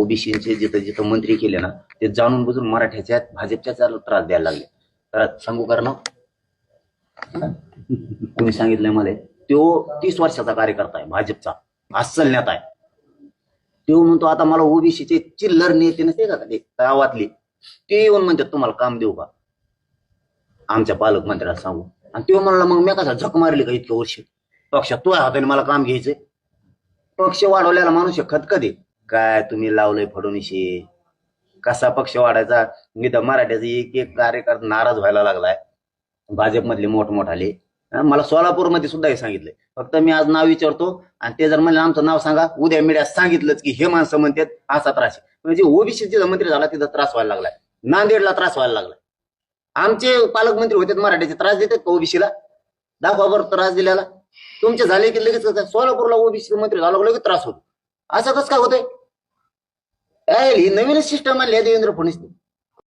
ओबीसीचे जिथं जिथं मंत्री केले ना ते जाणून बुजून मराठ्याच्या भाजपच्या त्रास द्यायला लागले. तर सांगू कर ना कोणी सांगितलंय मला. तो तीस वर्षाचा कार्यकर्ता आहे भाजपचा. अस्सल नेता आहे. तो म्हणतो आता मला ओबीसीचे चिल्लर नेते नसते का ते गावातले? ते येऊन म्हणतात तुम्हाला काम देऊ का? आमच्या पालकमंत्र्याला सांगू. आणि तो म्हणला मग मी कसा झक मारली का इतक्या वर्ष? पक्षात तुझ्या हाताने मला काम घ्यायचंय. पक्ष वाढवलेला माणूस आहे काय तुम्ही लावलंय फडणवीशी कसा पक्ष वाढायचा? मी तर मराठ्याचा एक एक कार्यकर्ता नाराज व्हायला लागलाय. भाजपमधले मोठमोठाले. मला सोलापूरमध्ये सुद्धा हे सांगितलंय. फक्त मी आज नाव विचारतो आणि ते जर म्हणलं आमचं नाव सांगा. उद्या मीडियात सांगितलंच की हे माणसं म्हणतात असा त्रास म्हणजे म्हणजे ओबीसीचे मंत्री झाला तिथं त्रास व्हायला लागलाय. नांदेडला त्रास व्हायला लागलाय. आमचे पालकमंत्री होते मराठ्याचे त्रास देतात का ओबीसीला दाखवा त्रास दिलेला तुमचे झाले की लगेच कसं? सोलापूरला ओबीसी मंत्री झाला लगेच त्रास होतो. असं कसं काय होतंय? ಇಲ್ಲಿ ನವೀನ ಸಿಸ್ಟಮ್ ಅಲ್ಲಿ ಅಂದ್ರೆ ಪುಣಿಸ್ತೀವಿ